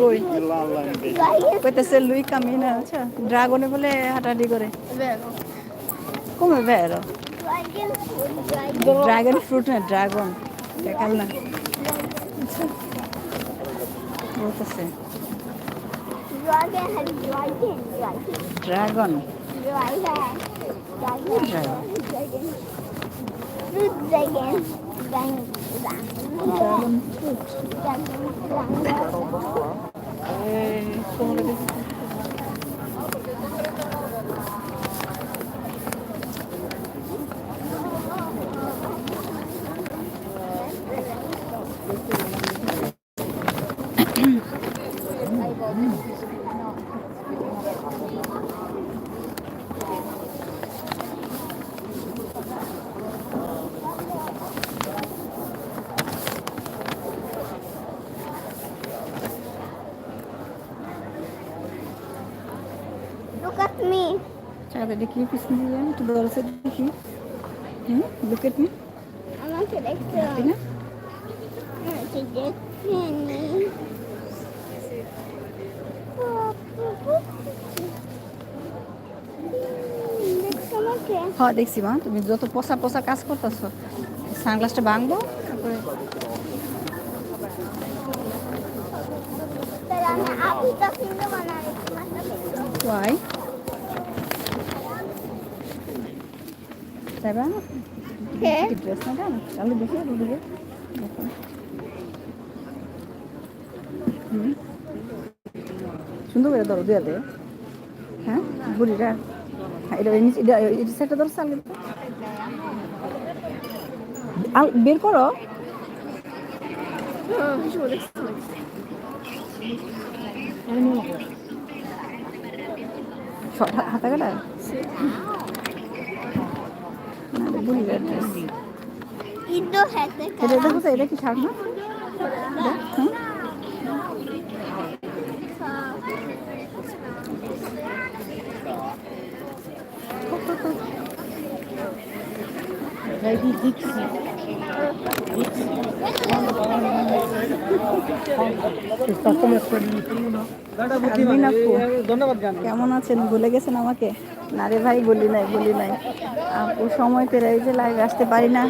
কই কইতেছে লুই কামিনা আচ্ছা ড্রাগনে বলে হাঁটাহাঁটি করে। কমে বেরো। ড্রাগন ফ্রুট না ড্রাগন দেখাল না। বলতেছে dragon, dragon. Eee, sonra biz চাঁদা দেখি পিছন দিয়ে একটু দরজা দেখি। হুম লুক এট মি আমাকে দেখতে হ্যাপি না? আমাকে দেখতে আমাকে হ্যাঁ দেখছি মা তুমি যত পোষা পোষা কাজ করতেছো সানগ্লাসটা ভাঙবো তারপরে তাহলে বা কে? ড্রেস না কেন? তাহলে দেখি দুদিকে সুন্দর করে ধরো দুয়া দে হ্যাঁ বুড়িটা হ্যাঁ এটা এটা এটা সেটা ধরো চাল বের করো। হাতা কাটা না বুড়িটা ড্রেস ইদো হাতে এটা দেখো এটা কি না কেমন আছেন ভুলে গেছেন আমাকে না রে ভাই বলি নাই বলি নাই। আপু সময় পেরে যে লাইভ আসতে পারি না।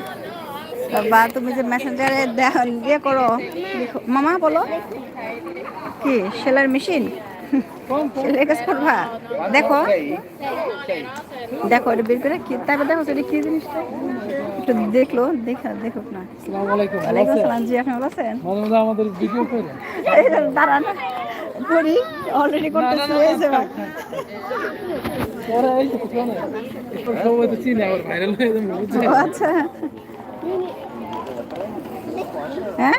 বা তুমি যে মেসেঞ্জারে ইয়ে করো। মামা বলো। কি সেলার মেশিন সেলাই কাজ করবা? দেখো। দেখো এটা বের করে কি তারপর দেখো সেটা কি জিনিসটা? একটু দেখল দেখা দেখুক না। ওয়ালাইকুম আসসালাম। জি আপনি ভালো আছেন? আমাদের ভিডিও করে। দাঁড়ান। করি অলরেডি করতেছি হয়ে আচ্ছা। হ্যাঁ?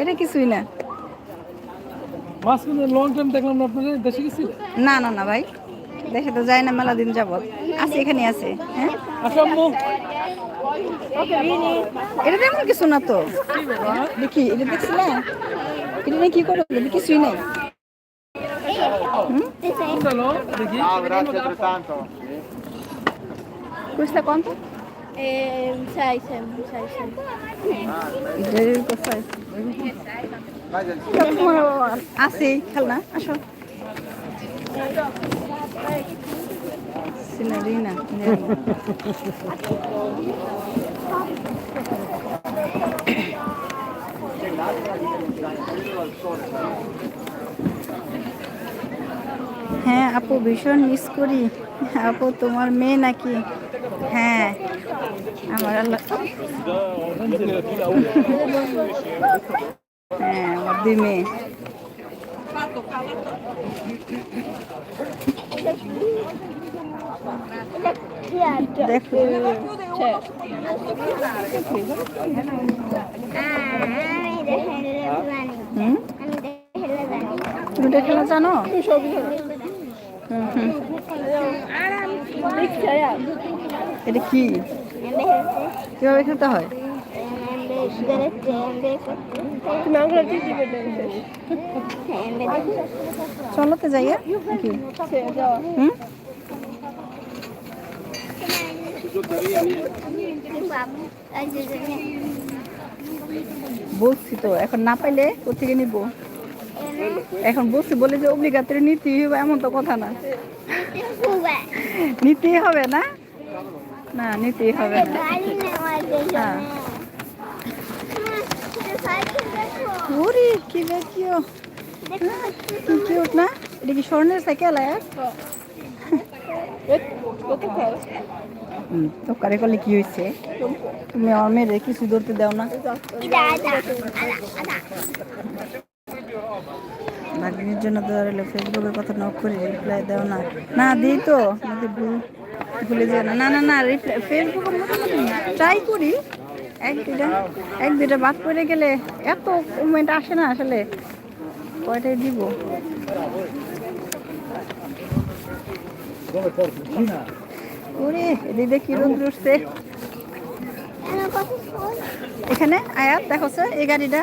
এটা কিছুই না। লং টাইম দেখলাম না দেশে গেছিলেন না না না ভাই। দেখে তো যায় না মেলা দিন যাবত আছে এখানে আছে। হ্যাঁ? এটা তেমন কিছু না তো। দেখি এটা দেখছি না? এটা নিয়ে কি করে? কিছুই নেই। চলো দেখি কুচটা কম তো Eh, sai, sai, sai, sai. এটার কোথায় আছে খেলনা আসো সিনারি না হ্যাঁ আপু ভীষণ মিস করি। আপু তোমার মেয়ে নাকি? হ্যাঁ। আমার আল্লাহ হ্যাঁ আমার দুই মেয়ে। দেখো। জানি তুমি এটা খেলা জানো। এটা কি? কীভাবে খেলতে হয়? চলো তো যাইয়া হুম? বলছি তো এখন না পাইলে কোথেকে নিব? এখন বলছি, বলে যে অব্লিগাতরে নিতেই হবে, এমন তো কথা না। নিতেই হবে না? না, নিতেই হবে না। হ্যাঁ। ওরে এটা কি স্বর্ণের কি হয়েছে? তুমি আমার কিছু ধরতে দাও না। ভাগ্নির জন্য তো আর ফেসবুকের কথা নক করে রিপ্লাই দাও না। না, দিই তো আমাদের ভুল, ভুলে যাও না। না না না রিপ্লাই মোটামুটি ট্রাই করি। এক দুটা এক দুটা বাদ করে গেলে এত কমেন্ট আসে না আসলে। কয়টাই দিব? ওরে, এদিকে কি রোদ উঠছে? এখানে আয়াত, দেখো এই গাড়িটা।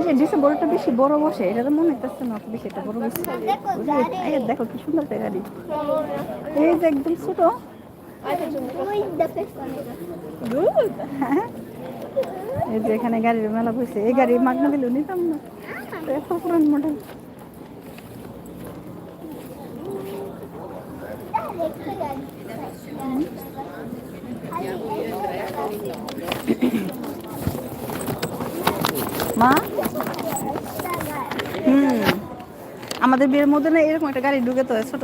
যে ডিসেম্বরটা বেশি বড় বসে, এটা তো মনে হইতেছে না বেশি একটা বড় বসে। দেখো কি সুন্দর গাড়ি। এই যে একদম ছোট। এই যে এখানে গাড়ির মেলা বসে, এই গাড়ি মাগনা দিল নিতাম না। এত পুরান মডেল মা হুম আমাদের বিয়ের মধ্যে না এরকম একটা গাড়ি ঢুকে তো ছোট।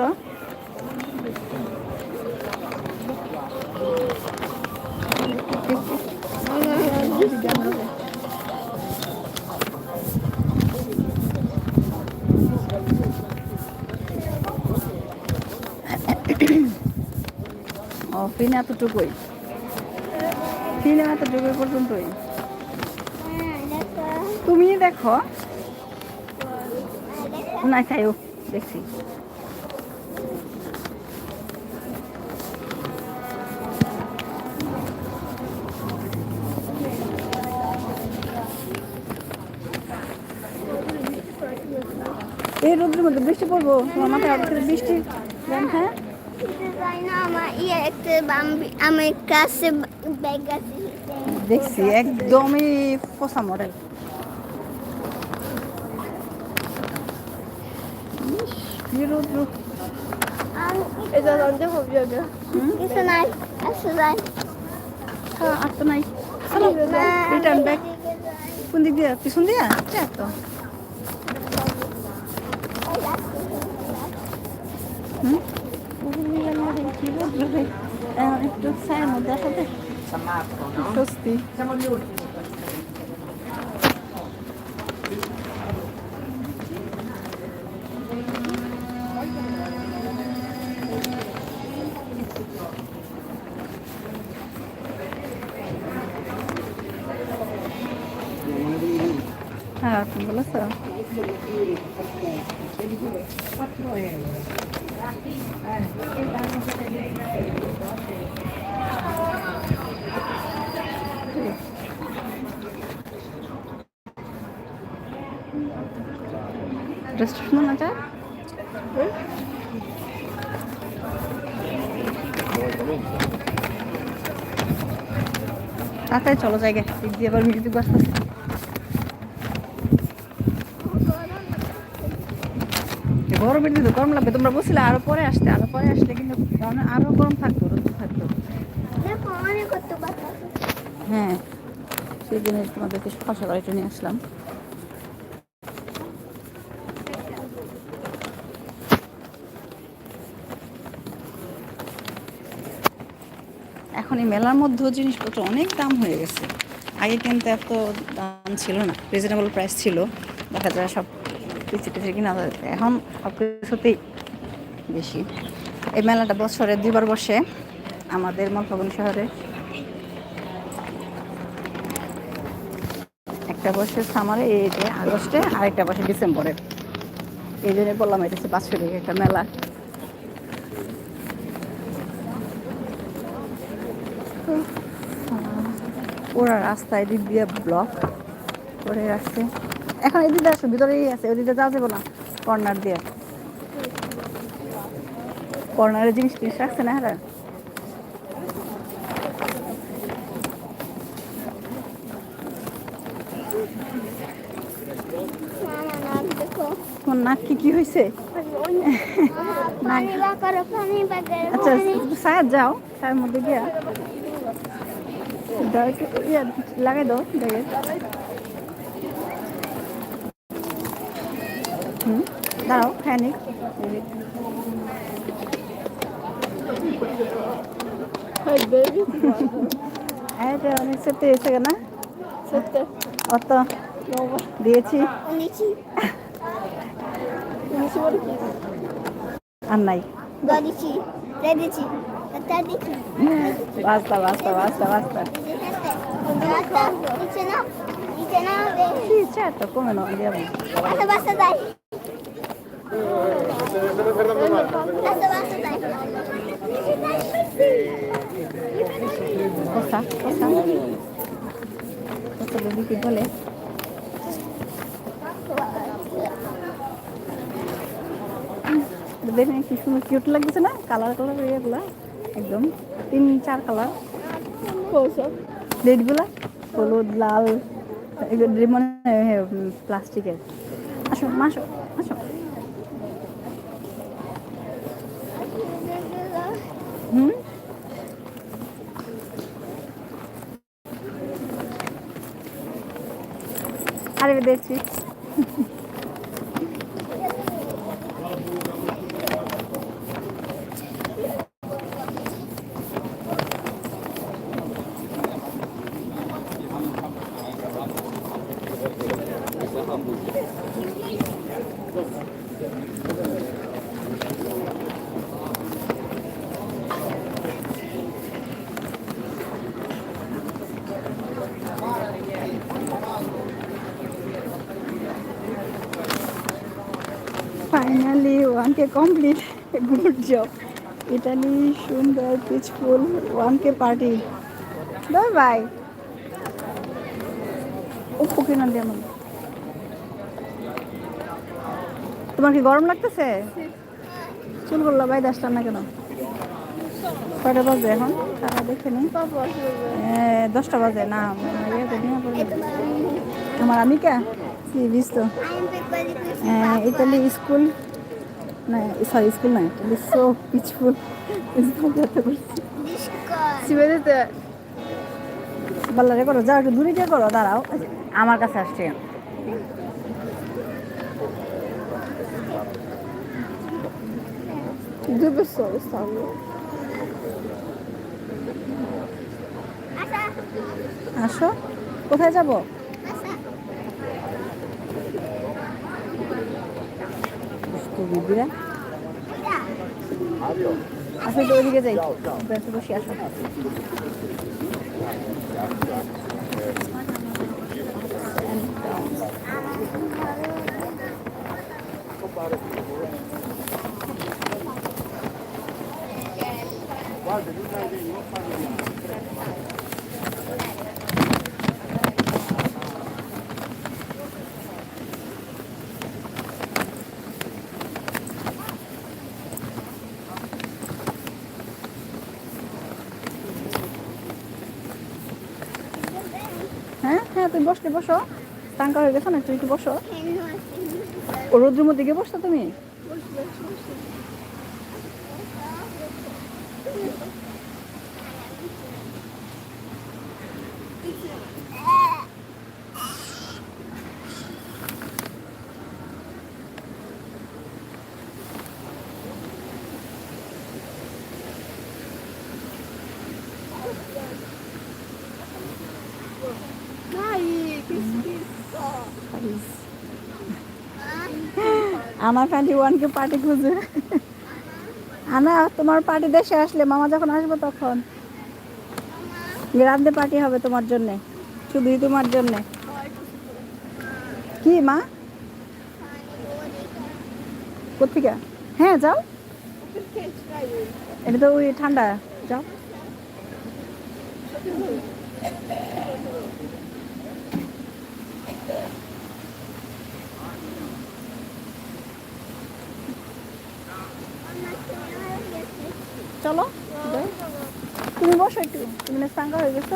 ও ফিনে এতটুকুই। ফিনে এতটুকুই পর্যন্তই। তুমি দেখো। না, খাইও, দেখছি। এই রোদ্রের মধ্যে বৃষ্টি পড়ব? তোমার মাথায় হঠাৎ করে বৃষ্টি? জান হ্যাঁ? দেখছি, একদমই পচা মডেল। কি রোদ্র এটা লন্ডে হবে ওটা হুম? কিছু নাই আসলে নাই হ্যাঁ, আর তো নাই চলো রিটার্ন ব্যাক কোন দিক দিয়ে পিছন দিয়া চাপ তো একটু ছায়ের মধ্যে আসাতে স্বস্তি রেস্টুরেন্ট না যা তাড়াতাড়ি চলো জায়গায়। দিয়ে আবার মিউজিক বাজতেছে গরমের দিনে গরম লাগবে তোমরা বসছিলে আরও পরে আসতে আরও পরে আসলে কিন্তু আরও গরম থাকতো রোদ থাকতো হ্যাঁ সেই জন্য তোমাদেরকে সকাল সকাল একটু নিয়ে আসলাম। এখন এই মেলার মধ্যেও জিনিসপত্র অনেক দাম হয়ে গেছে। আগে কিন্তু এত দাম ছিল না রিজনেবল প্রাইস ছিল। দেখা যায় সব পিছিয়ে পিছিয়ে কিনা এখন সব কিছুতেই বেশি। এই মেলাটা বছরে দুইবার বসে আমাদের মলফাগুন শহরে। একটা বসে সামারে এই যে আগস্টে, আরেকটা বসে ডিসেম্বরে এই জন্য বললাম, এটা হচ্ছে বাৎসরিক একটা মেলা। পুরো রাস্তা এদিক দিয়ে ব্লক করে রাখছে। এখন এদিকে আসো ভিতরেই আছে ওদিকে যাওয়া যাবে না কর্নার দিয়ে। কর্নারের জিনিস টিনিস রাখছে না হ্যাঁ নাক তোমার নাক কি কি হয়েছে? আচ্ছা সায়াদ যাও সায়ের মধ্যে গিয়া। লাগাই দাও দেখে হুম দাঁড়াও হ্যাঁ নিক। এটা অনেক সত্যি এসে না সত্যি। অত দিয়েছি। আর নাই। দিচ্ছি। দিচ্ছি তা দিচ্ছি বাস্তা বাস্তা বাস্তা বাস্তা নিচে না নিচে না ইচ্ছা তো কমে না দিয়ে আচ্ছা বাসা যাই আচ্ছা বাসা যাই কষা কষা কষা যদি কি সুন্দর কিউট লাগতেছে না কালার কালার ইয়েগুলা একদম। তিন, চার কালার প্লেটগুলা হলুদ, লাল। মনে প্লাস্টিকের আসো মাসো আসো। হুম? আরে, দেখছি। কে কমপ্লিট গুড জব ইটালি সুন্দর পিচফুল ওয়ান কে পার্টি বাই বাই উপ্পু কিনা দিয়ে আমার তোমার কি গরম লাগতেছে? চুল করল বাই আসলাম না কেন? কয়টা বাজে এখন? তারা দেখে নি। দশটা বাজে না ইয়েতে নিয়ে পড়বে আমার আমিকা? কি বিস তো ইতালি স্কুল না সরি স্কুল না সো পিচফুল যেতে করছি সিবেদিতে বাল্লারে করো যাও একটু দূরে গিয়ে করো দাঁড়াও। আমার কাছে আসছে। আসো। কোথায় যাব আচ্ছা দিদিরা। আসো একটু ওইদিকে যাই বসে আসো। হ্যাঁ হ্যাঁ তুমি বসলে বসো। টাঙ্কা হয়ে গেছো না, একটু একটু বসো। ও রোদ্রের মধ্যে গিয়ে বসো তুমি? আনা টোয়েন্টি ওয়ানকে পার্টি খুঁজে। আনা, তোমার পার্টি দেশে আসলে, মামা যখন আসব তখন। গ্রামে পার্টি হবে তোমার জন্যে, শুধুই তোমার জন্যে। কি, মা? কোথেকে হ্যাঁ যাও। এটা তো ওই ঠান্ডা, যাও। চলো তুমি বসো একটু, তুমি না হয়ে গেছো?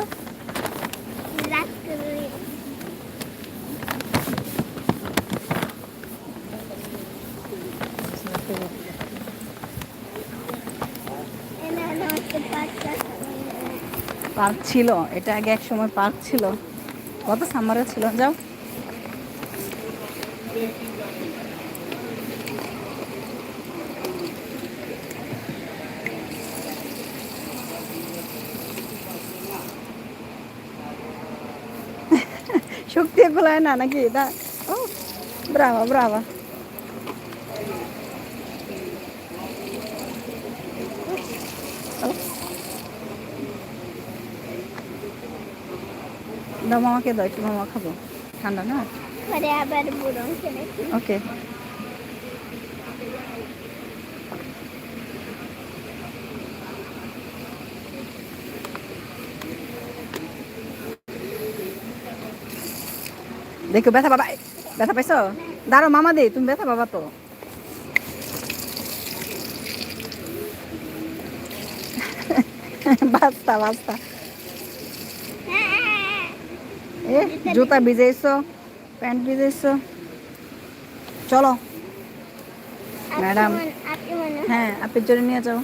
পার্ক ছিল, এটা আগে এক সময় পার্ক ছিল। কত সামারে ছিল? যাও। এটা দাও মামাকে দাও একটু মামা খাব ঠান্ডা না আবার ওকে দেখো ব্যথা বাবা ব্যথা পাইছো? দাঁড়ো মামা দে তুমি ব্যথা বাবা তো। বাস্তা বাস্তা এ জুতা ভিজাইছো প্যান্ট ভিজাইছো। চলো। ম্যাডাম। হ্যাঁ আপের জন্য নিয়ে যাও।